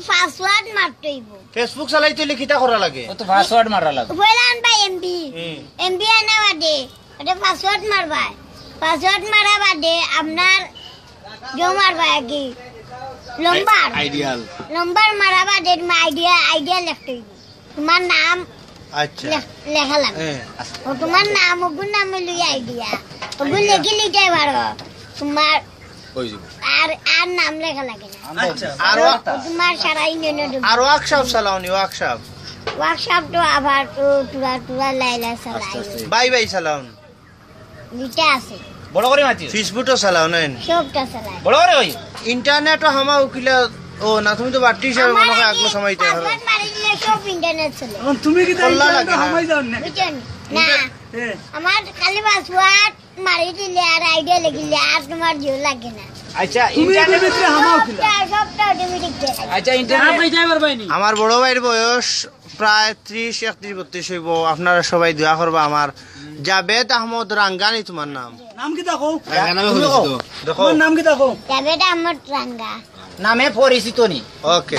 Password মারতেইব। Facebook চালাইতে লিখিতা করা লাগে। ও তো পাসওয়ার্ড মারা লাগবে পয়লা আনবা এমবি এমবি আনা বাদে এটা পাসওয়ার্ড মারবা পাসওয়ার্ড মারা বাদে আপনার জো মারবা কি লম্বার আইডিয়াল লম্বার মারা বাদে আইডিয়া আইডিয়া লিখতে তোমার নাম আচ্ছা। লেখা হ্যাঁ ও তোমার নাম ওগুর নাম হইল আইডিয়া। ওগুর লিখে লিখতে পারো তোমার হয়ে যাবে আর আর নাম লেখা লাগে না। আচ্ছা আর ও তোমার সারা ইউনিয়নে আর ওয়ার্কশপ চালাওনি ওয়ার্কশপ। ওয়ার্কশপ তো আবার তো তুরা তুরা লাইলা চালাই। বাই বাই চালাওন দুইটা আছে। বড় করে মাতি ফেসবুকও চালাও নাই সবটা চালাই। বড় করে ওই। ইন্টারনেটও হামা উকিলা ও না তুমি তো বাড়তি হিসাবে মনে হয় আগলো সময় ইন্টারনেট চলে। তুমি কি না। হামাই যাও না? না। এ, আমার খালি পাসওয়ার্ড মারি দিলে আর আইডিয়া লিখিলে আর তোমার জিও লাগে না। আচ্ছা ইন্টারনেট হামাও কিলা সবটা। আচ্ছা ইন্টারনেট আমার বড় ভাইয়ের বয়স প্রায় ত্রিশ একত্রিশ বত্রিশ হইব। আপনারা সবাই দোয়া করবা আমার। জাবেদ আহমদ রাঙ্গানি তোমার নাম? নাম কি দেখো। দেখো। নাম কি দেখো? এটা আমার রাঙ্গা। নামে পরিচিত নি। ওকে